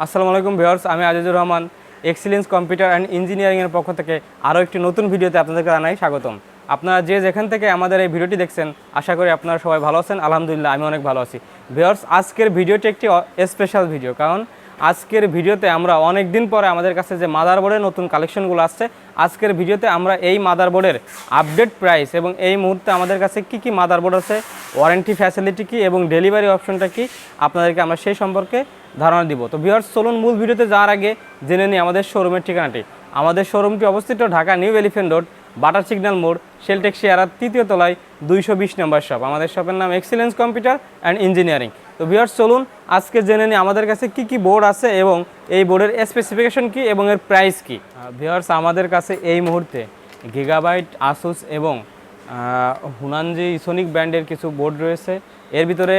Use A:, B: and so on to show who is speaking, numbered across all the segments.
A: আসসালামু আলাইকুম ভিউয়ার্স, আমি Azizur Rahman Excellence computer and ইঞ্জিনিয়ারিংয়ের পক্ষ থেকে আরও একটি নতুন ভিডিওতে আপনাদেরকে জানাই স্বাগতম। আপনারা যে যেখান থেকে আমাদের এই ভিডিওটি দেখছেন, আশা করি আপনারা সবাই ভালো আছেন, আলহামদুলিল্লাহ, আমি অনেক ভালো আছি। ভিউয়ার্স, আজকের ভিডিওটি একটি স্পেশাল ভিডিও কারণ আজকের ভিডিওতে আমরা অনেক দিন পরে আমাদের কাছে যে মাদারবোর্ডের নতুন কালেকশনগুলো আসছে, আজকের ভিডিওতে আমরা এই মাদারবোর্ডের আপডেট প্রাইস এবং এই মুহূর্তে আমাদের কাছে কি কি মাদারবোর্ড আছে ওয়ারেন্টি ফ্যাসিলিটি কি এবং ডেলিভারি অপশনটা কি, আপনাদেরকে আমরা সেই সম্পর্কে ধারণা দিব। তো ভিউয়ার্স চলুন মূল ভিডিওতে যাওয়ার আগে জেনে নিই আমাদের শোরুমের ঠিকানাটি। আমাদের শোরুমটি অবস্থিত ঢাকা নিউ এলিফেন্ট রোড বাটার সিগন্যাল মোড় শেলটেক শেয়ারার তৃতীয় তলায় দুইশো বিশ নম্বর শপ আমাদের শপের নাম এক্সিলেন্স কম্পিউটার অ্যান্ড ইঞ্জিনিয়ারিং তো ভিউয়ার্স চলুন আজকে জেনে নিই আমাদের কাছে কি কি বোর্ড আছে এবং এই বোর্ডের স্পেসিফিকেশন কি এবং এর প্রাইস কি। ভিউয়ার্স আমাদের কাছে এই মুহূর্তে গিগাবাইট আসুস এবং হুনানজি ইসোনিক ব্র্যান্ডের কিছু বোর্ড রয়েছে। এর ভিতরে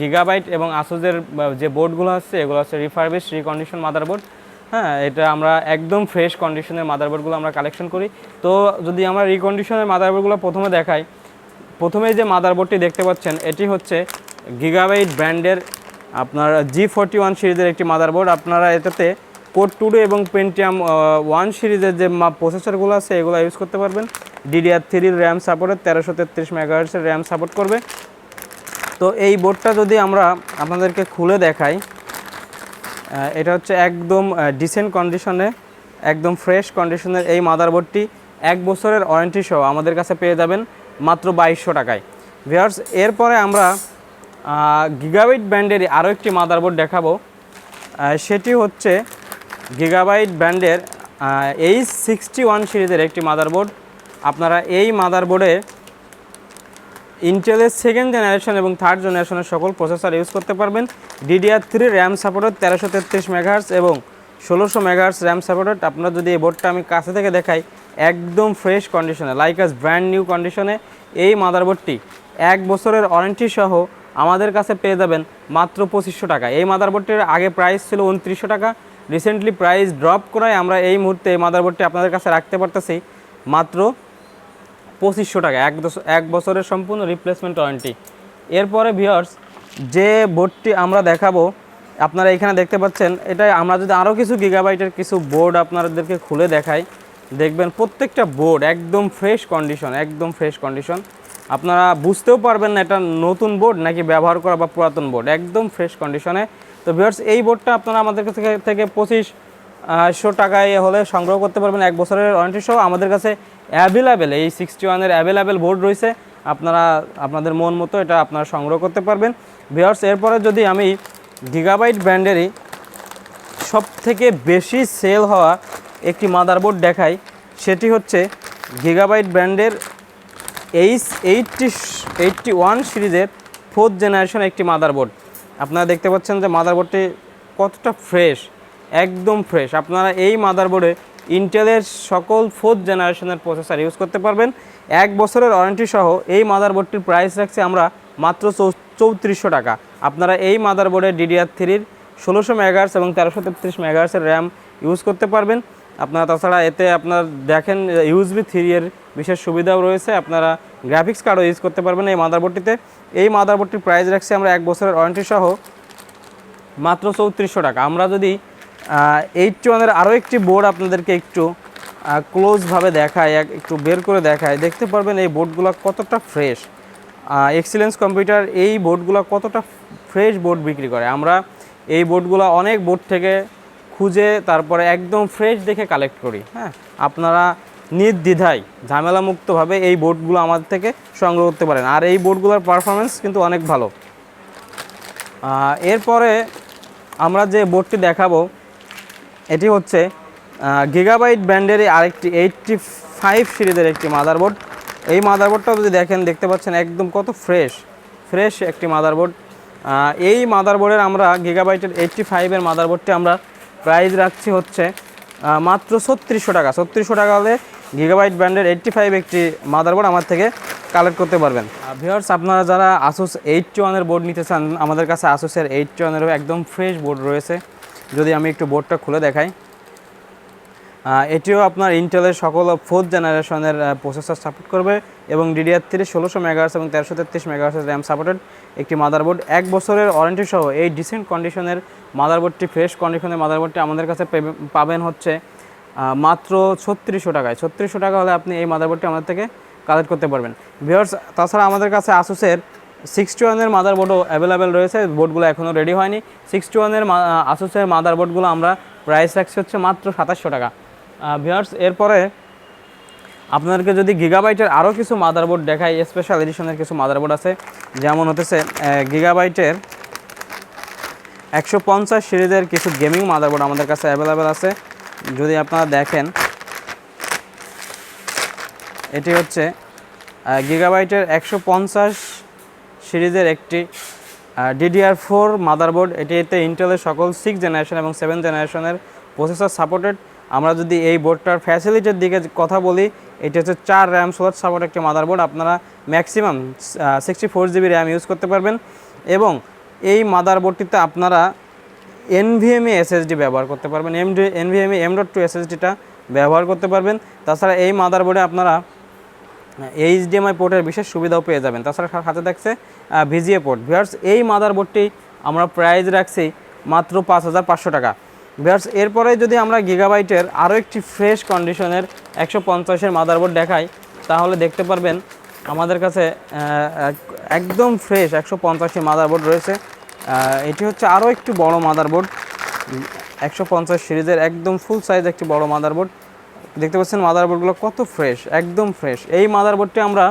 A: গিগাবাইট এবং আসুসের যে বোর্ডগুলো আছে, এগুলো হচ্ছে রিফারবিশ রিকন্ডিশন মাদারবোর্ড হ্যাঁ এটা আমরা একদম ফ্রেশ কন্ডিশনের মাদারবোর্ডগুলো আমরা কালেকশন করি। তো যদি আমরা রিকন্ডিশনের মাদারবোর্ডগুলো প্রথমে দেখাই প্রথমে যে মাদারবোর্ডটি দেখতে পাচ্ছেন, এটি হচ্ছে গিগাবাইট ব্র্যান্ডের আপনার জি ফোরটি ওয়ান সিরিজের একটি মাদারবোর্ড আপনারা এটাতে কোড টুডো এবং পেন্টিয়াম ওয়ান সিরিজের যে প্রসেসরগুলো আছে, এগুলো ইউজ করতে পারবেন। ডিডিআর থ্রির র্যাম সাপোর্টের তেরোশো তেত্রিশ মেগাহার্সের র্যাম সাপোর্ট করবে। তো এই বোর্ডটা যদি আমরা আপনাদেরকে খুলে দেখাই এটা হচ্ছে একদম ডিসেন্ট কন্ডিশনে একদম ফ্রেশ কন্ডিশনের এই মাদারবোর্ডটি এক বছরের ওয়ারেন্টি সহ আমাদের কাছে পেয়ে যাবেন মাত্র বাইশশো টাকায়। ভিয়ার্স এরপরে আমরা গিগাবাইট ব্র্যান্ডের আরও একটি মাদারবোর্ড দেখাবো। সেটি হচ্ছে গিগাবাইট ব্র্যান্ডের এইচ সিক্সটি ওয়ান সিরিজের একটি মাদারবোর্ড আপনারা এই মাদারবোর্ডে ইন্টেলের সেকেন্ড জেনারেশন এবং থার্ড জেনারেশনের সকল প্রসেসর ইউজ করতে পারবেন। ডিডিআর থ্রি র্যাম সাপোর্টেড তেরোশো তেত্রিশ মেগাহার্স এবং ষোলোশো মেগাহার্স র্যাম সাপোর্টেড আপনার যদি এই বোর্ডটা আমি কাছে থেকে দেখাই, একদম ফ্রেশ কন্ডিশনে লাইক আস ব্র্যান্ড নিউ কন্ডিশনে এই মাদারবোর্ডটি এক বছরের ওয়ারেন্টি সহ আমাদের কাছে পেয়ে যাবেন মাত্র পঁচিশশো টাকা। এই মাদারবোর্ডটির আগে প্রাইস ছিল উনত্রিশশো টাকা। রিসেন্টলি প্রাইস ড্রপ করায় আমরা এই মুহূর্তে এই মাদারবোর্ডটি আপনাদের কাছে রাখতে পারতেছি মাত্র পঁচিশশো টাকা। এক এক বছরের সম্পূর্ণ রিপ্লেসমেন্ট ওয়ারেন্টি এরপরে ভিওর্স যে বোর্ডটি আমরা দেখাবো, আপনারা এখানে দেখতে পাচ্ছেন এটা আমরা যদি আরও কিছু গিগাবাইটের কিছু বোর্ড আপনাদেরকে খুলে দেখাই, দেখবেন প্রত্যেকটা বোর্ড একদম ফ্রেশ কন্ডিশন একদম ফ্রেশ কন্ডিশন আপনারা বুঝতেও পারবেন না এটা নতুন বোর্ড নাকি ব্যবহার করা বা পুরাতন বোর্ড একদম ফ্রেশ কন্ডিশনে তো ভিওর্স এই বোর্ডটা আপনারা আমাদের কাছ থেকে থেকে পঁচিশ শো টাকায় হলে সংগ্রহ করতে পারবেন। এক বছরের ওয়ারেন্টি সহ আমাদের কাছে অ্যাভেলেবেল, এই সিক্সটি ওয়ানের অ্যাভেলেবেল বোর্ড রয়েছে। আপনারা, আপনাদের মন মতো এটা আপনারা সংগ্রহ করতে পারবেন। ভিওর্স এরপরে যদি আমি গিগাবাইট ব্র্যান্ডেরই সব থেকে বেশি সেল হওয়া একটি মাদারবোর্ড দেখাই, সেটি হচ্ছে গিগাবাইট ব্র্যান্ডের এইচ এইটটি এইটটি ওয়ান সিরিজের ফোর্থ জেনারেশন একটি মাদারবোর্ড আপনারা দেখতে পাচ্ছেন যে মাদারবোর্ডটি কতটা ফ্রেশ একদম ফ্রেশ আপনারা এই মাদারবোর্ডে ইন্টেলের সকল ফোর্থ জেনারেশনের প্রসেসার ইউজ করতে পারবেন। এক বছরের ওয়ারেন্টি সহ এই মাদারবোর্ডটির প্রাইস রাখছি আমরা মাত্র চৌত্রিশশো টাকা। আপনারা এই মাদারবোর্ডে ডিডিআর থ্রির ষোলোশো মেগাহার্স এবং তেরোশো তেত্রিশ মেগাহার্সের র্যাম ইউজ করতে পারবেন। আপনারা তাছাড়া এতে আপনার দেখেন ইউজবি থ্রি এর বিশেষ সুবিধাও রয়েছে। আপনারা গ্রাফিক্স কার্ডও ইউজ করতে পারবেন এই মাদারবোর্ডটিতে এই মাদারবোর্ডটির প্রাইস রাখছি আমরা এক বছরের ওয়ারেন্টি সহ মাত্র চৌত্রিশশো টাকা। আমরা যদি এইটটি ওয়ানের আরও একটি বোর্ড আপনাদেরকে একটু ক্লোজভাবে দেখায়, এক- একটু বের করে দেখায়। দেখতে পারবেন এই বোর্ডগুলো কতটা ফ্রেশ এক্সিলেন্স কম্পিউটার এই বোর্ডগুলো কতটা ফ্রেশ বোর্ড বিক্রি করে। আমরা এই বোর্ডগুলো অনেক বোর্ড থেকে খুঁজে, তারপরে একদম ফ্রেশ দেখে কালেক্ট করি। হ্যাঁ আপনারা নির্দ্বিধায়, ঝামেলামুক্তভাবে এই বোর্ডগুলো আমাদের থেকে সংগ্রহ করতে পারেন। আর এই বোর্ডগুলোর পারফরমেন্স কিন্তু অনেক ভালো। এরপরে আমরা যে বোর্ডটি দেখাবো এটি হচ্ছে গিগাবাইট ব্র্যান্ডেরই আরেকটি এইটটি ফাইভ সিরিজের একটি মাদারবোর্ড এই মাদারবোর্ডটাও যদি দেখেন, দেখতে পাচ্ছেন একদম কত ফ্রেশ ফ্রেশ একটি মাদারবোর্ড এই মাদারবোর্ডের আমরা গিগাবাইটের এইটটি ফাইভের মাদারবোর্ডটি আমরা প্রাইস রাখছি হচ্ছে মাত্র ছত্রিশশো টাকা। ছত্রিশশো টাকা হলে গিগাবাইট ব্র্যান্ডের এইটটি ফাইভ একটি মাদারবোর্ড আমার থেকে কালেক্ট করতে পারবেন। ভিওর্স আপনারা যারা আসুস এইটটি ওয়ানের বোর্ড নিতে চান, আমাদের কাছে আসুসের এইটটি ওয়ানেরও একদম ফ্রেশ বোর্ড রয়েছে। যদি আমি একটু বোর্ডটা খুলে দেখাই এটিও আপনার ইন্টেলের সকল ফোর্থ জেনারেশনের প্রসেসর সাপোর্ট করবে এবং ডিডিআর থ্রি ষোলোশো মেগাহার্স এবং তেরোশো তেত্রিশ মেগাহার্সের র্যাম সাপোর্টেড একটি মাদারবোর্ড এক বছরের ওয়ারেন্টি সহ এই ডিসেন্ট কন্ডিশনের মাদারবোর্ডটি ফ্রেশ কন্ডিশনের মাদারবোর্ডটি আমাদের কাছে পেবে- পাবেন হচ্ছে মাত্র ছত্রিশশো টাকায়। ছত্রিশশো টাকা হলে আপনি এই মাদারবোর্ডটি আমাদের থেকে কালেক্ট করতে পারবেন। ভিওর্স তাছাড়া আমাদের কাছে আসুসের সিক্সটি ওয়ানের মাদারবোর্ডও অ্যাভেলেবেল রয়েছে বোর্ডগুলো এখনও রেডি হয়নি। সিক্সটি ওয়ানের আসুসের মাদারবোর্ডগুলো আমরা প্রাইস রাখছি হচ্ছে মাত্র সাতাশশো টাকা। ভিওর্স এরপরে আপনাদেরকে যদি গিগাবাইটের আরও কিছু মাদারবোর্ড দেখাই স্পেশাল এডিশনের কিছু মাদারবোর্ড আছে। যেমন হতেছে গিগাবাইটের একশো পঞ্চাশ সিরিজের কিছু গেমিং মাদারবোর্ড আমাদের কাছে অ্যাভেলেবেল আছে। যদি আপনারা দেখেন, এটি হচ্ছে গিগাবাইটের একশো পঞ্চাশ সিরিজের একটি ডিডিআর ফোর মাদারবোর্ড এটিতে ইন্টেলের সকল সিক্স জেনারেশন এবং সেভেন জেনারেশনের প্রসেসর সাপোর্টেড আমরা যদি এই বোর্ডটার ফ্যাসিলিটির দিকে কথা বলি, এটি হচ্ছে চার র্যাম স্লট সাপোর্ট একটি মাদারবোর্ড আপনারা maximum sixty four GB RAM use করতে পারবেন। এবং এই মাদারবোর্ডটিতে আপনারা এনভিএমই এসএসডি ব্যবহার করতে পারবেন। MD NVMe M dot two এসএসডিটা ব্যবহার করতে পারবেন। তাছাড়া এই মাদারবোর্ডে আপনারা এইচডিএমআই পোর্টের বিশেষ সুবিধাও পেয়ে যাবেন। তাছাড়া সাথে থাকছে ভিজিএ পোর্ট ভিয়ার্স এই মাদারবোর্ডটি আমরা প্রাইজ রাখছি মাত্র পাঁচ হাজার পাঁচশো টাকা। ভিয়ার্স এরপরে যদি আমরা গিগাবাইটের আরও একটি ফ্রেশ কন্ডিশনের একশো পঞ্চাশের মাদারবোর্ড দেখাই, তাহলে দেখতে পারবেন আমাদের কাছে এক- একদম ফ্রেশ একশো পঞ্চাশের মাদারবোর্ড রয়েছে। এটি হচ্ছে আরও একটি বড় মাদারবোর্ড একশো পঞ্চাশ সিরিজের একদম ফুল সাইজ একটি বড় মাদারবোর্ড দেখতে পাচ্ছেন মাদারবোর্ডগুলো কত ফ্রেশ একদম ফ্রেশ এই মাদারবোর্ডটি আমরা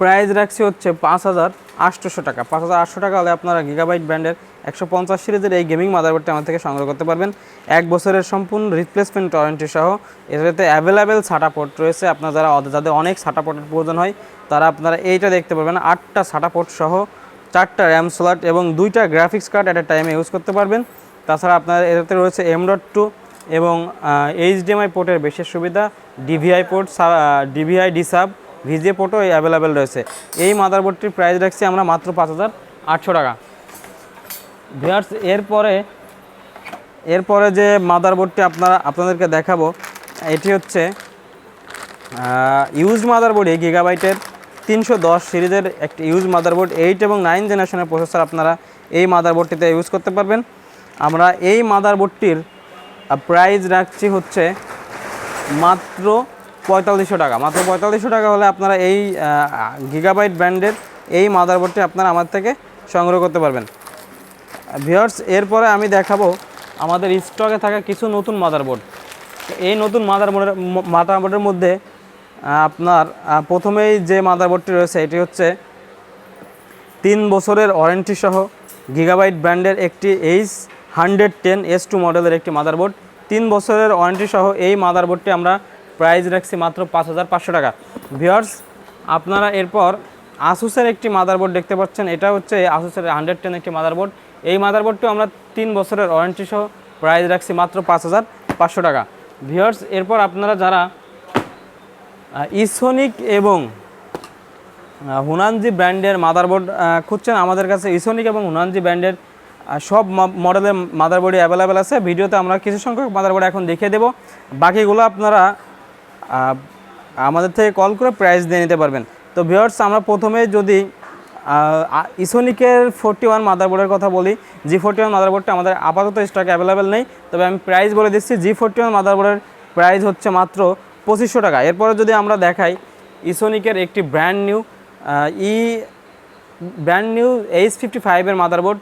A: প্রাইস রাখছি হচ্ছে পাঁচ হাজার আটশোশো টাকা। পাঁচ হাজার আটশো টাকা হলে আপনারা গিগাবাইট ব্র্যান্ডের একশো পঞ্চাশ সিরিজের এই গেমিং মাদারবোর্ডটি আমার থেকে সংগ্রহ করতে পারবেন। এক বছরের সম্পূর্ণ রিপ্লেসমেন্ট ওয়ারেন্টি সহ। এটাতে অ্যাভেলেবেল সাটা পোর্ট রয়েছে। আপনার যারা যাদের অনেক সাটা পোর্টের প্রয়োজন হয়, তারা আপনারা এইটা দেখতে পারবেন। আটটা সাটা পোর্ট সহ চারটা র্যাম স্লট এবং দুইটা গ্রাফিক্স কার্ড অ্যাট এ টাইমে ইউজ করতে পারবেন। তাছাড়া আপনার এটাতে রয়েছে এম ডট টু এবং এইচডিএমআই পোর্টের বিশেষ সুবিধা ডিভিআই পোর্ট ডিভিআই ডিসাব ভিজে পোর্টও অ্যাভেলেবেল রয়েছে। এই মাদারবোর্ডটির প্রাইস রাখছি আমরা মাত্র পাঁচ হাজার আটশো টাকা। ভিয়ার্স এরপরে এরপরে যে মাদারবোর্ডটি আপনারা, আপনাদেরকে দেখাবো, এটি হচ্ছে ইউজ মাদারবোর্ডে গিগাবাইটের তিনশো দশ সিরিজের একটি ইউজ মাদারবোর্ড এইট এবং নাইন জেনারেশনের প্রসেসর আপনারা এই মাদারবোর্ডটিতে ইউজ করতে পারবেন। আমরা এই মাদারবোর্ডটির প্রাইস রাখছি হচ্ছে মাত্র পঁয়তাল্লিশশো টাকা। মাত্র পঁয়তাল্লিশশো টাকা হলে আপনারা এই গিগাবাইট ব্র্যান্ডের এই মাদারবোর্ডটি আপনারা আমার থেকে সংগ্রহ করতে পারবেন। ভিওর্স এরপরে আমি দেখাবো আমাদের স্টকে থাকা কিছু নতুন মাদারবোর্ড এই নতুন মাদারবোর্ডের মাদারবোর্ডের মধ্যে আপনার প্রথমেই যে মাদারবোর্ডটি রয়েছে, এটি হচ্ছে তিন বছরের ওয়ারেন্টি সহ গিগাবাইট ব্র্যান্ডের একটি H hundred ten S two মডেলের একটি মাদারবোর্ড তিন বছরের ওয়ারেন্টি সহ এই মাদারবোর্ডটি আমরা প্রাইস রাখছি মাত্র পাঁচ হাজার পাঁচশো টাকা। ভিওর্স আপনারা এরপর আসুসের একটি মাদারবোর্ড দেখতে পাচ্ছেন। এটা হচ্ছে আসুসের হান্ড্রেড টেন একটি মাদারবোর্ড এই মাদারবোর্ডটিও আমরা তিন বছরের ওয়ারেন্টি সহ প্রাইস রাখছি মাত্র পাঁচ হাজার পাঁচশো টাকা। ভিওর্স এরপর আপনারা যারা ইসোনিক এবং হুনানজি ব্র্যান্ডের মাদারবোর্ড খুঁজছেন, আমাদের কাছে ইসোনিক এবং হুনানজি ব্র্যান্ডের সব মডেলের মাদারবোর্ডই অ্যাভেলেবেল আছে। ভিডিওতে আমরা কিছু সংখ্যক মাদারবোর্ড এখন দেখিয়ে দেবো। বাকিগুলো আপনারা আমাদের থেকে কল করে প্রাইস দিয়ে নিতে পারবেন। তো ভিওর্স আমরা প্রথমে যদি ইসোনিকের ফোরটি ওয়ান মাদারবোর্ডের কথা বলি জি ফোরটি ওয়ান মাদারবোর্ডটা আমাদের আপাতত স্টক অ্যাভেলেবেল নেই। তবে আমি প্রাইস বলে দিচ্ছি জি ফোরটি ওয়ান মাদারবোর্ডের প্রাইস হচ্ছে মাত্র পঁচিশশো টাকা। এরপরে যদি আমরা দেখাই ইসোনিকের একটি brand new E brand new H fifty ফাইভের মাদারবোর্ড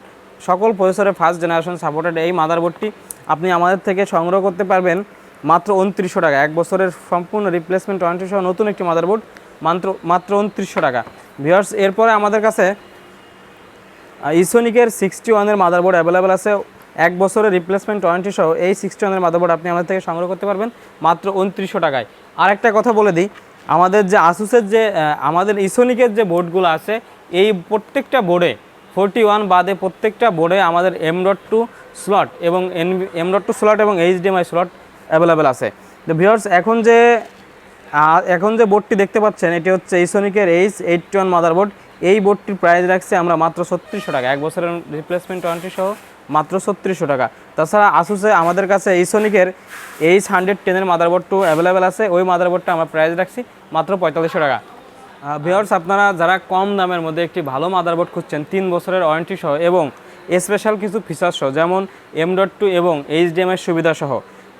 A: সকল প্রসেসরের ফার্স্ট জেনারেশন সাপোর্টেড এই মাদারবোর্ডটি আপনি আমাদের থেকে সংগ্রহ করতে পারবেন মাত্র উনত্রিশশো টাকা। এক বছরের সম্পূর্ণ রিপ্লেসমেন্ট ওয়ারেন্টি সহ নতুন একটি মাদারবোর্ড মাত্র মাত্র উনত্রিশশো টাকা। ভিওর্স এরপরে আমাদের কাছে ইসোনিকের সিক্সটি ওয়ানের মাদারবোর্ড অ্যাভেলেবেল আছে। এক বছরের রিপ্লেসমেন্ট ওয়ারেন্টি সহ এই সিক্সটি ওয়ানের মাদারবোর্ড আপনি আমাদের থেকে সংগ্রহ করতে পারবেন মাত্র উনত্রিশশো টাকায়। আর একটা কথা বলে দিই, আমাদের যে আসুসের যে আমাদের ইসোনিকের যে বোর্ডগুলো আছে, এই প্রত্যেকটা বোর্ডে ফোরটি ওয়ান বাদে প্রত্যেকটা বোর্ডে আমাদের এম ডট টু স্লট এবং N M dot two slot এবং এইচডিএমআই স্লট অ্যাভেলেবেল আছে। তো ভিওর্স এখন যে এখন যে বোর্ডটি দেখতে পাচ্ছেন, এটি হচ্ছে ইসোনিকের এইচ এইট ওয়ান মাদারবোর্ড এই বোর্ডটির প্রাইস রাখছে আমরা মাত্র ছত্রিশশো টাকা। এক বছরের রিপ্লেসমেন্ট ওয়ারেন্টি সহ মাত্র ছত্রিশশো টাকা। তাছাড়া আসুসে আমাদের কাছে এইসনিকের এইচ হান্ড্রেড টেনের মাদারবোর্ডটু অ্যাভেলেবেল আছে। ওই মাদারবোর্ডটা আমরা প্রাইস রাখছি মাত্র পঁয়তাল্লিশশো টাকা। ভিওর্স আপনারা যারা কম দামের মধ্যে একটি ভালো মাদারবোর্ড খুঁজছেন, তিন বছরের ওয়ারেন্টি সহ এবং স্পেশাল কিছু ফিচার সহ, যেমন এম ডট টু এবং এইচডিএমের সুবিধা সহ।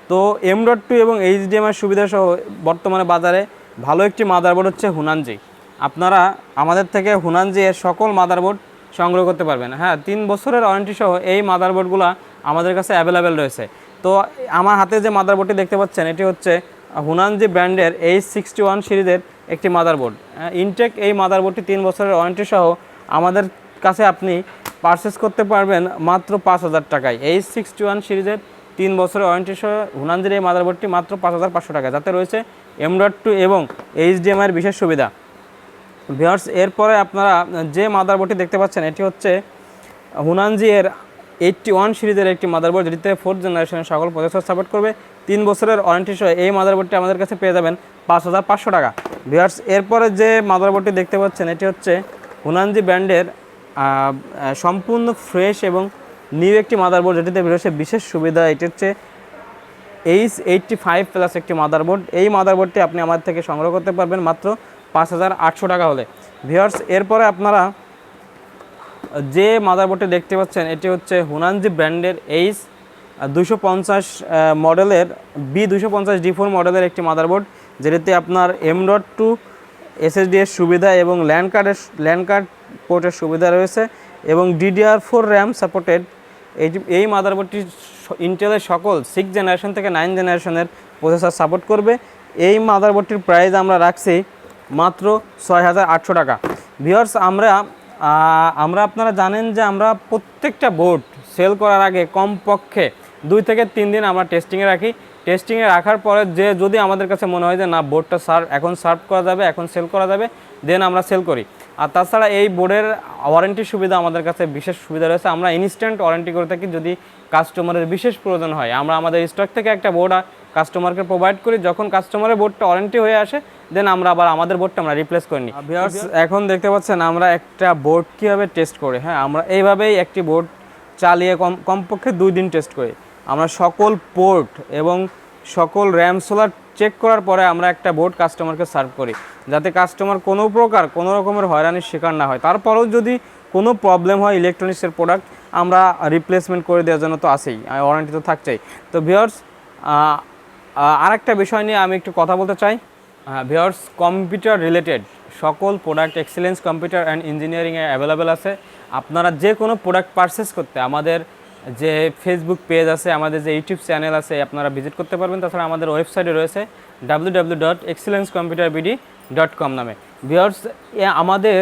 A: তো এম ডট টু এবং এইচডিএমের সুবিধা সহ বর্তমানে বাজারে ভালো একটি মাদারবোর্ড হচ্ছে হুনানজি আপনারা আমাদের থেকে হুনানজি এর সকল মাদারবোর্ড সংগ্রহ করতে পারবেন। হ্যাঁ তিন বছরের ওয়ারেন্টি সহ এই মাদারবোর্ডগুলো আমাদের কাছে অ্যাভেলেবেল রয়েছে। তো আমার হাতে যে মাদারবোর্ডটি দেখতে পাচ্ছেন, এটি হচ্ছে হুনানজি ব্র্যান্ডের এইচ সিক্সটি ওয়ান সিরিজের একটি মাদারবোর্ড ইনটেক এই মাদারবোর্ডটি তিন বছরের ওয়ারেন্টি সহ আমাদের কাছে আপনি পারচেস করতে পারবেন মাত্র পাঁচ হাজার টাকায়। এইচ সিক্সটি ওয়ান সিরিজের তিন বছরের ওয়ারেন্টি সহ হুনানজির এই মাদারবোর্ডটি মাত্র পাঁচ হাজার পাঁচশো টাকা। যাতে রয়েছে এম ডট টু এবং এইচডিএমআইয়ের বিশেষ সুবিধা। ভিওর্স এরপরে আপনারা যে মাদারবোর্ডটি দেখতে পাচ্ছেন, এটি হচ্ছে হুনানজি এর এইটটি ওয়ান সিরিজের একটি মাদারবোর্ড যেটিতে ফোর্থ জেনারেশনের সকল প্রসেসর সাপোর্ট করবে। তিন বছরের ওয়ারেন্টি সহ এই মাদারবোর্ডটি আমাদের কাছে পেয়ে যাবেন পাঁচ হাজার পাঁচশো টাকা। ভিওর্স এরপরে যে মাদারবোর্ডটি দেখতে পাচ্ছেন, এটি হচ্ছে হুনানজি ব্র্যান্ডের সম্পূর্ণ ফ্রেশ এবং নিউ একটি মাদারবোর্ড যেটিতে রয়েছে বিশেষ সুবিধা। এটি হচ্ছে এইচ এইটটি ফাইভ প্লাস একটি মাদারবোর্ড এই মাদারবোর্ডটি আপনি আমার থেকে সংগ্রহ করতে পারবেন মাত্র পাঁচ হাজার আটশো টাকা হলে। ভিওর্স এরপরে আপনারা যে মাদারবোর্ডটি দেখতে পাচ্ছেন, এটি হচ্ছে হুনানজি ব্র্যান্ডের এইচ দুশো পঞ্চাশ মডেলের বি দুশো পঞ্চাশ ডি ফোর মডেলের একটি মাদারবোর্ড যেটিতে আপনার এম ডট টু এসএসডি এর সুবিধা এবং ল্যান্ড কার্ডের ল্যান্ড কার্ড পোর্টের সুবিধা রয়েছে এবং ডিডিআর ফোর র্যাম সাপোর্টেড এই এই মাদারবোর্ডটি ইন্টেলের সকল সিক্স জেনারেশন থেকে নাইন জেনারেশনের প্রসেসর সাপোর্ট করবে। এই মাদারবোর্ডটির প্রাইস আমরা রাখছি মাত্র ছয় হাজার আটশো টাকা। ভিওর্স আমরা আমরা আপনারা জানেন যে আমরা প্রত্যেকটা বোর্ড সেল করার আগে কমপক্ষে দুই থেকে তিন দিন আমরা টেস্টিংয়ে রাখি। টেস্টিংয়ে রাখার পরে যে যদি আমাদের কাছে মনে হয় যে না বোর্ডটা সার্ভ এখন সার্ভ করা যাবে এখন সেল করা যাবে দেন আমরা সেল করি। আর তাছাড়া এই বোর্ডের ওয়ারেন্টি সুবিধা আমাদের কাছে বিশেষ সুবিধা রয়েছে। আমরা ইনস্ট্যান্ট ওয়ারেন্টি করে থাকি যদি কাস্টমারের বিশেষ প্রয়োজন হয়। আমরা আমাদের স্টক থেকে একটা বোর্ড কাস্টমারকে প্রোভাইড করি। যখন কাস্টমারের বোর্ডটা ওয়ারেন্টি হয়ে আসে দেন আমরা আবার আমাদের বোর্ডটা আমরা রিপ্লেস করে নিই। এখন দেখতে পাচ্ছেন আমরা একটা বোর্ড কীভাবে টেস্ট করি। হ্যাঁ আমরা এইভাবেই একটি বোর্ড চালিয়ে কম কমপক্ষে দুই দিন টেস্ট করি। আমরা সকল পোর্ট এবং সকল র্যাম সোলার চেক করার পরে আমরা একটা বোর্ড কাস্টমারকে সার্ভ করি, যাতে কাস্টমার কোনো প্রকার, কোনো রকমের হয়রানির শিকার না হয়। তারপরেও যদি কোনো প্রবলেম হয় ইলেকট্রনিক্সের প্রোডাক্ট, আমরা রিপ্লেসমেন্ট করে দেওয়ার জন্য তো আসেই ওয়ারেন্টি তো থাকছেই। তো ভিওর্স আরেকটা বিষয় নিয়ে আমি একটু কথা বলতে চাই। ভিওর্স কম্পিউটার রিলেটেড সকল প্রোডাক্ট এক্সেলেন্স কম্পিউটার অ্যান্ড ইঞ্জিনিয়ারিংয়ে অ্যাভেলেবেল আছে। আপনারা যে কোনো প্রোডাক্ট পারচেস করতে আমাদের যে ফেসবুক পেজ আছে, আমাদের যে ইউটিউব চ্যানেল আছে, আপনারা ভিজিট করতে পারবেন। তাছাড়া আমাদের ওয়েবসাইটে রয়েছে W W dot Excellence computer BD dot com নামে ভিওর্স আমাদের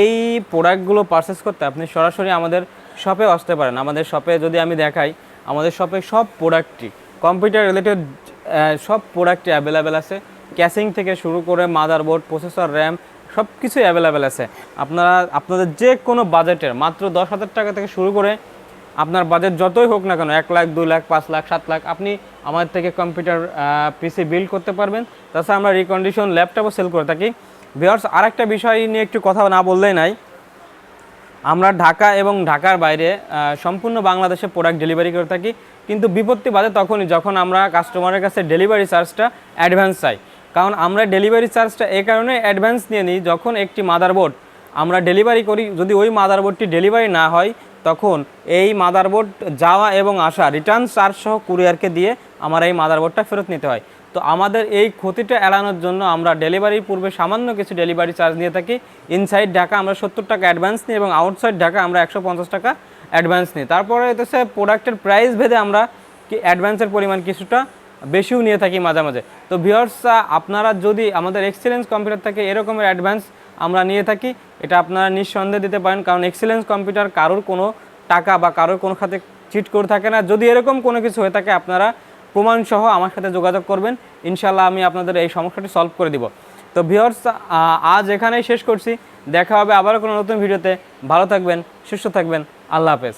A: এই প্রোডাক্টগুলো পারচেস করতে আপনি সরাসরি আমাদের শপে আসতে পারেন। আমাদের শপে যদি আমি দেখাই, আমাদের শপে সব প্রোডাক্টই কম্পিউটার রিলেটেড সব প্রোডাক্টই অ্যাভেলেবেল আছে। ক্যাসিং থেকে শুরু করে মাদারবোর্ড প্রসেসর র্যাম সব কিছুই অ্যাভেলেবেল আছে। আপনারা, আপনাদের যে কোনো বাজেটের মাত্র দশ হাজার টাকা থেকে শুরু করে আপনার বাজেট যতই হোক না কেন, এক লাখ, দুই লাখ, পাঁচ লাখ, সাত লাখ, আপনি আমাদের থেকে কম্পিউটার পিসি বিল্ড করতে পারবেন। তাছাড়া আমরা রিকন্ডিশন ল্যাপটপও সেল করে থাকি। ভিওর্স আরেকটা বিষয় নিয়ে একটু কথা না বললেই নাই। আমরা ঢাকা এবং ঢাকার বাইরে সম্পূর্ণ বাংলাদেশে প্রোডাক্ট ডেলিভারি করে থাকি। কিন্তু বিপত্তি বাদে তখনই যখন আমরা কাস্টমারের কাছে ডেলিভারি চার্জটা অ্যাডভান্স চাই। কারণ আমরা ডেলিভারি চার্জটা এই কারণে অ্যাডভান্স নিয়ে নিই যখন একটি মাদারবোর্ড আমরা ডেলিভারি করি। যদি ওই মাদারবোর্ডটি ডেলিভারি না হয় তখন এই মাদারবোর্ড যাওয়া এবং আসা রিটার্ন চার্জ সহ কুরিয়ারকে দিয়ে আমার এই মাদারবোর্ডটা ফেরত নিতে হয়। তো আমাদের এই ক্ষতিটা এড়ানোর জন্য আমরা ডেলিভারির পূর্বে সামান্য কিছু ডেলিভারি চার্জ নিয়ে থাকি। ইনসাইড ঢাকা আমরা সত্তর টাকা অ্যাডভান্স নিই এবং আউটসাইড ঢাকা আমরা একশো পঞ্চাশ টাকা অ্যাডভান্স নিই। তারপরে হচ্ছে প্রোডাক্টের প্রাইস ভেদে আমরা কি অ্যাডভান্সের পরিমাণ কিছুটা বেশিও নিয়ে থাকি মাঝে মাঝে। তো ভিওর্স আপনারা যদি আমাদের এক্সিলেন্স কম্পিউটার থেকে এরকমের অ্যাডভান্স আমরা নিয়ে থাকি, এটা আপনারা নিঃসন্দেহে দিতে পারেন, কারণ এক্সেলেন্স কম্পিউটার কারোর কোনো টাকা বা কারোর কোনো খাতে চিট করে থাকে না। যদি এরকম কোনো কিছু হয়ে থাকে, আপনারা প্রমাণসহ আমার সাথে যোগাযোগ করবেন। ইনশাল্লাহ আমি আপনাদের এই সমস্যাটি সলভ করে দিব। তো ভিওর্স আজ এখানেই শেষ করছি। দেখা হবে আবারও কোনো নতুন ভিডিওতে ভালো থাকবেন, সুস্থ থাকবেন। আল্লাহ হাফেজ।